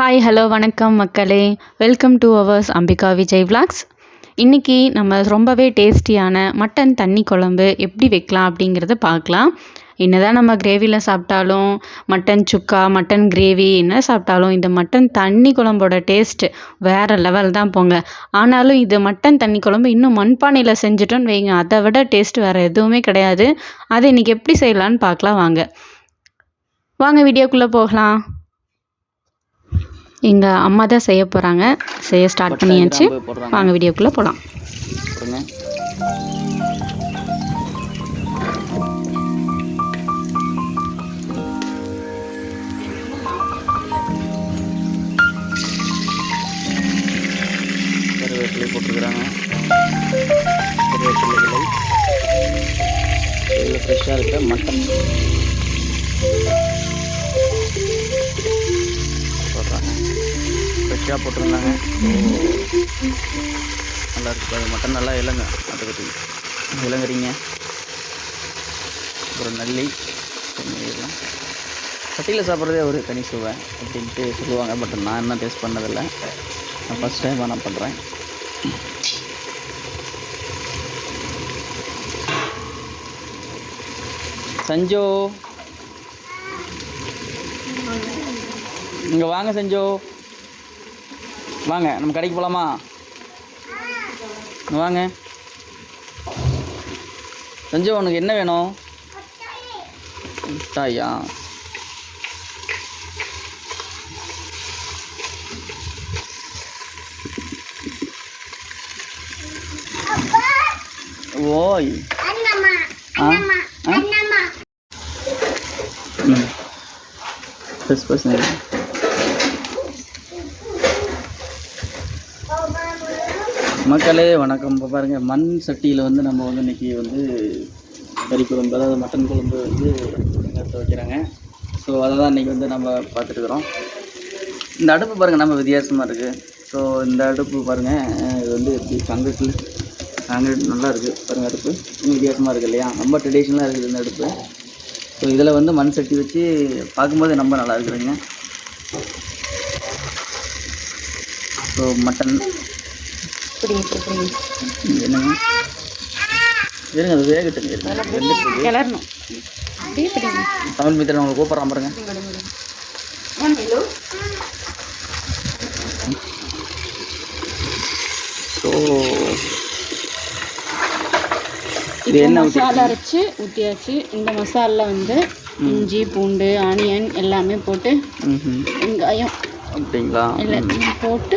Hi hello வணக்கம் மக்களே. Welcome to ours Ambika Vijay vlogs இன்றைக்கி நம்ம ரொம்பவே டேஸ்டியான மட்டன் தண்ணி குழம்பு எப்படி வைக்கலாம் அப்படிங்கிறத பார்க்கலாம். என்னதான் நம்ம கிரேவியில் சாப்பிட்டாலும் மட்டன் சுக்கா மட்டன் கிரேவி என்ன சாப்பிட்டாலும் இந்த மட்டன் தண்ணி குழம்போட டேஸ்ட் வேறு லெவல் தான் போங்க. ஆனாலும் இது மட்டன் தண்ணி குழம்பு இன்னும் மண்பானையில் செஞ்சுட்டோன்னு வைங்க. அதை விட டேஸ்ட் வேறு எதுவுமே கிடையாது. அதை இன்றைக்கி எப்படி செய்யலான்னு பார்க்கலாம் வாங்க. வாங்க வீடியோக்குள்ளே போகலாம். எங்கள் அம்மா தான் செய்ய போகிறாங்க செய்ய ஸ்டார்ட் பண்ணியாச்சு. வாங்க வீடியோக்குள்ளே போகலாம் போட்டுருக்குறாங்க. இதில் ஃப்ரெஷ்ஷாக இருக்கிற மட்டன். ஃப்ரெஷ்ஷாக போட்டிருந்தாங்க. நல்லா இருக்கு அது மட்டன் நல்லா இளங்க. அதுக்கட்டி இளங்குறீங்க. அப்புறம் நல்லி. சட்டியில் சாப்பிட்றதே ஒரு தனி சுவை அப்படின்ட்டு சொல்லுவாங்க. பட் நான் இன்னும் டேஸ்ட் பண்ணதில்லை. நான் ஃபஸ்ட் டைம் நான் பண்ணுறேன் சஞ்சோ. இங்கே வாங்க சஞ்சோ. வாங்க நம்ம கடைக்கு போகலாமா வாங்க. சஞ்சு உனக்கு என்ன வேணும்? மிட்டாயா? ஓய். ஆ? ஆ? மக்களே வணக்கம். இப்போ பாருங்கள் மண் சட்டியில் வந்து நம்ம வந்து இன்றைக்கி வந்து கறி குழம்பு அதாவது மட்டன் குழம்பு வந்து எடுத்து வைக்கிறாங்க. ஸோ அதை தான் இன்றைக்கி வந்து நம்ம பார்த்துட்டுருக்குறோம் இந்த அடுப்பு பாருங்கள் நம்ம வித்தியாசமாக இருக்குது ஸோ இந்த அடுப்பு பாருங்கள் இது வந்து எப்படி காங்கிரீட்டில் காங்கிரீட் நல்லா இருக்குது பாருங்கள் அடுப்பு. இன்னும் வித்தியாசமாக இருக்குது இல்லையா? ரொம்ப ட்ரெடிஷ்னலாக இருக்குது இந்த அடுப்பு. ஸோ இதில் வந்து மண் சட்டி வச்சு பார்க்கும்போது ரொம்ப நல்லா இருக்குதுங்க. ஸோ மட்டன் இப்படி இப்படி என்னங்க? இருங்க அது வேகட்டுங்க இருங்க. கிளறணும். அப்படியே பிடிங்க தமிழ் மித்திரன் உங்களை கூப்பிட்றான் பாருங்க. ஸோ இது என்ன மசாலா அரைச்சி ஊற்றியாச்சு இந்த மசாலில் வந்து இஞ்சி பூண்டு ஆனியன் எல்லாமே போட்டு வெங்காயம். அப்படிங்களா? எல்லாத்தையும் போட்டு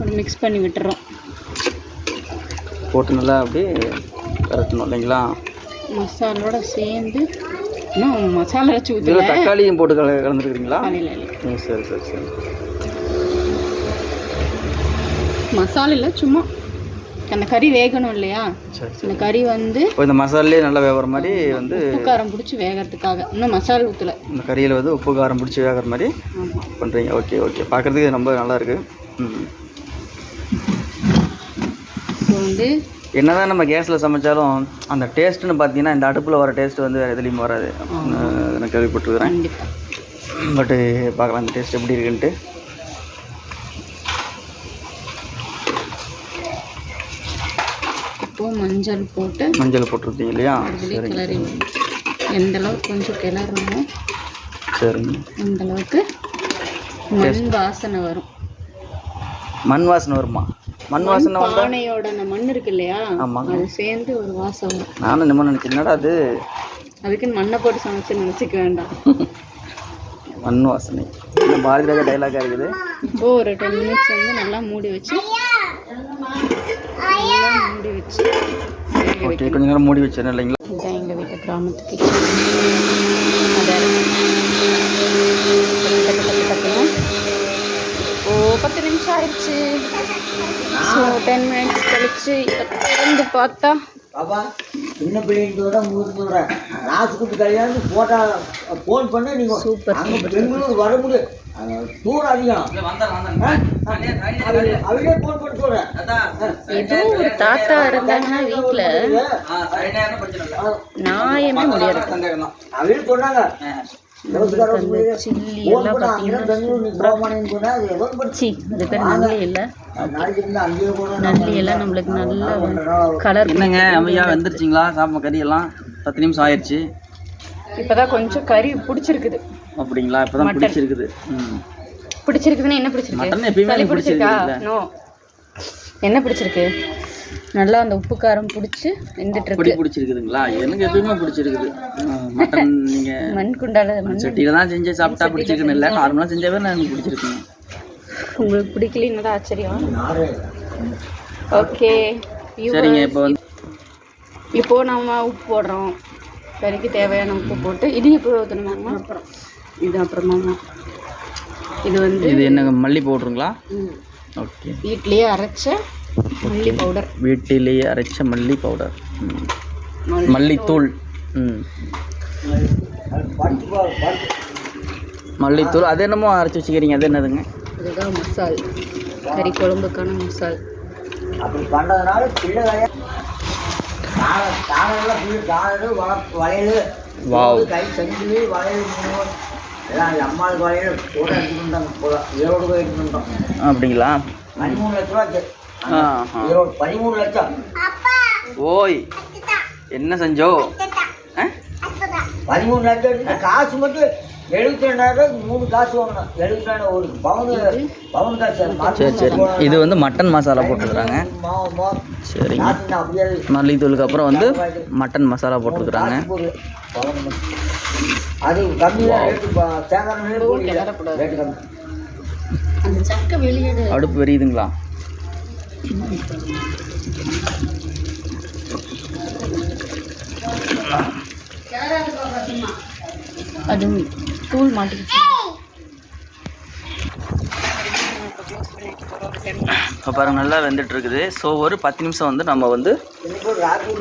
ஒரு மிக்ஸ் பண்ணி விட்டுறோம். போட்டு நல்லா அப்படியே கரட்டணும் இல்லைங்களா? மசாலோட சேர்ந்து இன்னும் மசாலா அரைச்சி ஊற்றல தக்காளியும் போட்டு கல கலந்துருக்குறீங்களா? இல்லை ம் சரி சரி சரி. மசாலையில் சும்மா. அந்த கறி வேகணும் இல்லையா? அந்த கறி வந்து இந்த மசாலே நல்லா வேகிற மாதிரி வந்து உப்பு காரம் பிடிச்சி வேகறதுக்காக. இன்னும் மசாலா ஊற்றல இந்த கறியில் வந்து உப்பு காரம் பிடிச்சி வேகிற மாதிரி பண்ணுறீங்க ஓகே ஓகே. பார்க்குறதுக்கு ரொம்ப நல்லா இருக்கு. ம். வந்து என்னதான் நம்ம கேஸில் சமைச்சாலும் அந்த டேஸ்ட்டுன்னு பார்த்தீங்கன்னா இந்த அடுப்பில் வர டேஸ்ட் வந்து வேறு எதுலேயும் வராது. நான் கேள்விப்பட்டிருக்கிறேன். பட்டு பார்க்கலாம் அந்த டேஸ்ட் எப்படி இருக்குன்ட்டு. இப்போ மஞ்சள் போட்டு மஞ்சள் போட்டிருந்தீங்க இல்லையா? கிளறி. எந்த அளவுக்கு கொஞ்சம் கிளறணுமோ சரிங்க. அந்த அளவுக்கு மண் வாசனை வரும். மண் வாசனை வருமா? மண் வாசனை வந்தால் பானையோட அந்த மண் இருக்கு இல்லையா ஆமாங்க. அது சேர்ந்து ஒரு வாசம் நானும் என்ன நினச்சேன். என்னடா அது? அதுக்குன்னு மண்ணை போட்டு சமைச்சு நினச்சிக்க வேண்டாம். மண் வாசனை இந்த பாரதி ராஜா டைலாக்காக இருக்குது? இப்போ ஒரு டென் மினிட்ஸ் வந்து நல்லா மூடி வச்சு நல்லா மூடி வச்சு ஓகே. கொஞ்ச நேரம் மூடி வச்சிடணும் இல்லைங்களா? இதுதான் எங்கள் வீட்டு கிராமத்து கிச்சன் அதை ஆயிடுச்சு ஸோ டென் மினிட்ஸ் கழிச்சு இப்போ திறந்து பார்த்தா பாப்பா சின்ன பிள்ளைங்களோட மூத்தோட ராசுக்குட்டி கல்யாணம் போட்டா ஃபோன் பண்ண நீங்க சூப்பர் அங்க பெங்களூர் வர முடியும் தூரம் அதிகம்? அவரே- ஃபோன் பண்ண சொல்றேன். ஏதோ ஒரு தாத்தா இருந்தாங்கன்னா வீட்டில் நியாயமே முடியாது. அவரே சொன்னாங்க. சில்லி எல்லாம் பார்த்தீங்கன்னா சி அது பேர் நல்லி இல்லை நல்லி எல்லாம் நம்மளுக்கு நல்லா கலர் என்னங்க அம்மையா வெந்துருச்சிங்களா? சாப்பிட கறி எல்லாம் பத்து நிமிஷம் ஆயிடுச்சு இப்போதான் கொஞ்சம் கறி பிடிச்சிருக்குது. அப்படிங்களா? இப்பதான் பிடிச்சிருக்குது. பிடிச்சிருக்குதுன்னா என்ன பிடிச்சிருக்கு? மட்டன் எப்பயுமே பிடிச்சிருக்கா. நோ. என்ன பிடிச்சிருக்கு? நல்லா அந்த உப்பு காரம் பிடிச்சி வெந்துட்டு இருக்கு. பிடிச்சிருக்குதுங்களா? எனக்கு எப்பயுமே பிடிச்சிருக்குது. மட்டன் நீங்க மண் குண்டால மண் சட்டியில தான் செஞ்சு சாப்பிட்டா பிடிச்சிருக்குன்னு இல்லை. நார்மலாக செஞ்சாவே நான் எனக்கு பிடிச்சிருக்குங்க. உங்களுக்கு பிடிக்கலன்னு தான் ஆச்சரியம்? ஓகே. சரிங்க இப்போ வந்து இப்போ நம்ம உப்பு போடுறோம். கறிக்கு தேவையான உப்பு போட்டு இது இப்போ ஊற்றணுமாங்கம்மா அப்புறம் இது அப்புறமாம்மா இது வந்து இது என்ன மல்லி பவுடருங்களா? ம், ஓகே. வீட்லயே அரைச்ச மல்லி பவுடர் வீட்டிலேயே அரைச்ச மல்லி பவுடர் மல்லித்தூள். ம். மல்லித்தூள். அது என்னமோ அரைச்சி வச்சுக்கிறீங்க. அது என்னதுங்க? இதுதான் மசால். கறி குழம்புக்கான மசால். அப்படி பண்ணுறதுனால பிள்ளை அப்படிங்களா? பதிமூணு லட்ச ரூபா பதிமூணு லட்சம். ஓய். என்ன செஞ்சோ? ஆ? பதிமூணு லட்சம் காசு மட்டும் எழுபத்தி ரெண்டாயிரம் மூணு காசு வாங்கினோம். எழுபத்தி ரெண்டாயிரம் ஒரு பவுனு பவுன் காசு சரி. சரி இது வந்து மட்டன் மசாலா போட்டுருக்குறாங்க சரிங்க. மல்லித்தூளுக்கு அப்புறம் வந்து மட்டன் மசாலா போட்டுருக்குறாங்க. அது கம்மியாக ரேட்டு தேங்காய் கம்மி. அடுப்பு வெறியுதுங்களா? அது தூள் மாட்டிக்கிச்சு. இப்போ பாருங்க நல்லா வெந்துட்டு இருக்குது ஸோ ஒரு பத்து நிமிஷம் வந்து நம்ம வந்து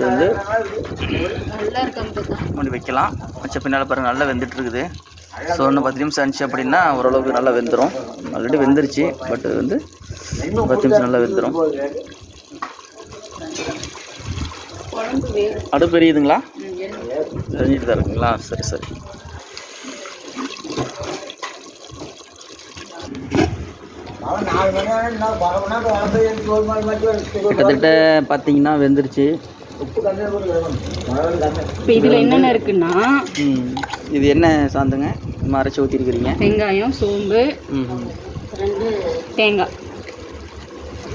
வந்து மூடி வைக்கலாம். வச்ச பின்னால் பாருங்க நல்லா வெந்துட்டு இருக்குது ஸோ இன்னும் பத்து நிமிஷம் ஆனிச்சு அப்படின்னா ஓரளவுக்கு நல்லா வெந்துடும் ஆல்ரெடி வெந்துருச்சு பட் வந்து பத்து நிமிஷம் நல்லா வெந்துடும் அடுப்பு எரியுதுங்களா எரிஞ்சிட்டு தான் இருக்குங்களா? சரி சரி. கிட்டத்தட்ட பார்த்தீங்கன்னா வெந்துருச்சு. இப்போ இதில் என்னென்ன இருக்குன்னா ம் இது என்ன சாந்துங்க? அரைச்சி ஊற்றிருக்கிறீங்க வெங்காயம் சோம்பு ம் ரெண்டு தேங்காய்.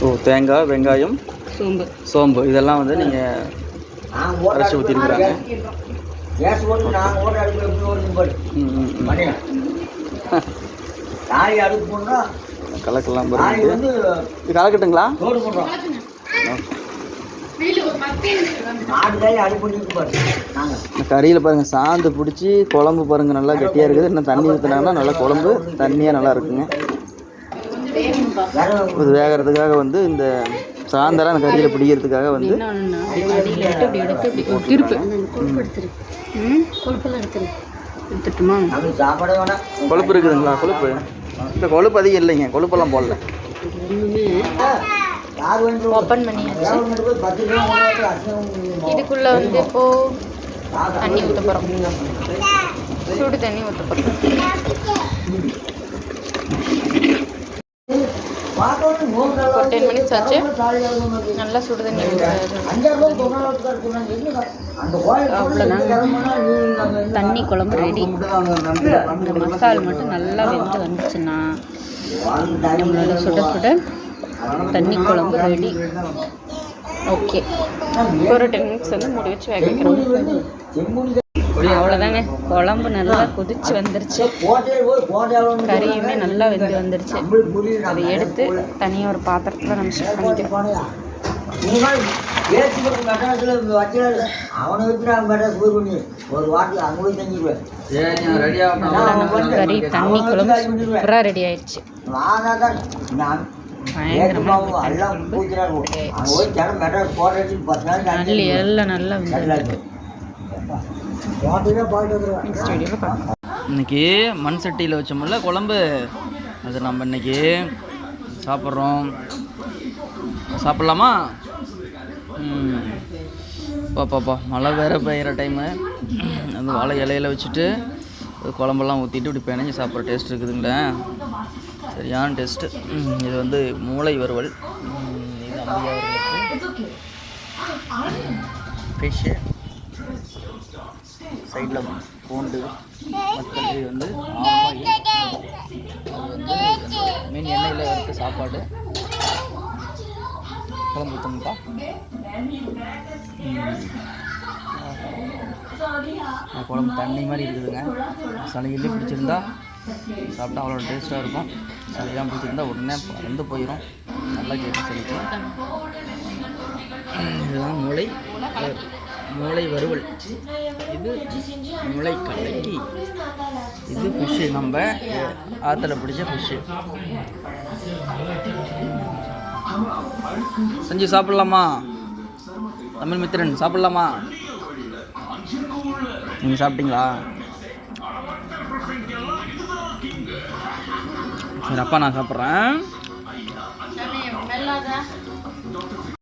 ஓ தேங்காய் வெங்காயம் சோம்பு. சோம்பு. இதெல்லாம் வந்து நீங்கள் அரைச்சி ஊற்றிருக்கிறாங்க கேஸ் ஓட்டு நாங்கள் ஓட்ட அடுப்பு எப்படி ஓடுது பாரு ம் ம், ம். மணியா தாலி அடுப்பு போனால் கலக்கலாம் தாலி பாருங்க. வந்து இது கலக்கட்டுங்களா? பண்ணுறோம் கறியில் பாருங்கள் சாந்து பிடிச்சி குழம்பு பாருங்கள் நல்லா கெட்டியாக இருக்குது. இன்னும் தண்ணி ஊற்றினாங்கன்னா நல்லா குழம்பு தண்ணியாக நல்லா இருக்குங்க. இது வேகிறதுக்காக வந்து இந்த சாந்தெல்லாம் அந்த கறியில் பிடிக்கிறதுக்காக வந்து கொழுப்பு இருக்குதுங்களா? கொழுப்பு. இந்த கொழுப்பு அதிகம் இல்லைங்க. கொழுப்பெல்லாம் போடல. ஓப்பன் பண்ணியாச்சு. இதுக்குள்ளே வந்து இப்போ தண்ணி ஊற்ற போகிறோம் சுடு தண்ணி ஊற்ற போகிறோம் ஒரு டென் மினிட்ஸ் ஆச்சு நல்லா சுடு தண்ணி அவ்வளோதாங்க தண்ணி குழம்பு ரெடி. இந்த மசால் மட்டும் நல்லா வெந்து வந்துச்சுன்னா நம்மளோட சுட சுட தண்ணி குழம்பு ரெடி. ஓகே. ஒரு டென் மினிட்ஸ் வந்து மூடி வச்சு வேக வைக்கிறோம். அவ்வளோதாங்க குழம்பு நல்லா கொதிச்சு வந்துருச்சு. கறியுமே நல்லா வெந்து வந்துருச்சு. அதை எடுத்து தனியாக ஒரு பாத்திரத்தில் நம்ம ஷிஃப்ட் பண்ணிக்கிறோம் ஏற்றி போட்டு மெட்ராஸில் வச்சுறாரு அவனை வச்சு நான் மெட்ராஸ் போய் பண்ணி ஒரு வாட்டி அங்கே போய் செஞ்சுக்குவேன் நம்ம கறி தண்ணி குழம்பு. சூப்பராக ரெடி ஆயிடுச்சு நான் தான் நான் நல்லி நல்லா நெக்ஸ்ட் வீடியோவில் பார்க்கலாம். இன்னைக்கு மண் சட்டியில் வச்சோம்ல குழம்பு. அது நம்ம இன்னைக்கு சாப்பிட்றோம். சாப்பிட்லாமா? பாப்பாப்பா மழை வேற பெய்கிற டைமு அந்த வாழை இலையில வச்சுட்டு குழம்பெல்லாம் ஊற்றிட்டு இப்படி பிணைஞ்சு சாப்பிட்ற டேஸ்ட் இருக்குதுங்களே. சரியான டேஸ்ட்டு இது வந்து மூளை வறுவல். இது ஃபிஷ்ஷு சைடில் பூண்டு மற்றது வந்து ஆம்பாயில் வந்து மீன் எண்ணெயில் வறுத்த சாப்பாடு. குழம்பு ஊற்றுங்கப்பா குழம்பு தண்ணி மாதிரி இருக்குதுங்க. சளியிலே பிடிச்சிருந்தா சாப்பிட்டா அவ்வளோ டேஸ்ட்டாக இருக்கும். சளியெல்லாம் பிடிச்சிருந்தா உடனே வந்து போயிடும் நல்லா கேட்டு சொல்லிட்டு இதுதான் மூளை. மூளை வறுவல். இது மூளை கலக்கி. இது ஃபிஷ்ஷு நம்ம ஆற்றுல பிடிச்ச ஃபிஷ்ஷு செஞ்சு சாப்பிட்லாமா? தமிழ் மித்திரன் சாப்பிட்லாமா? நீங்கள் சாப்பிட்டீங்களா? சரி அப்பா நான் சாப்பிட்றேன்.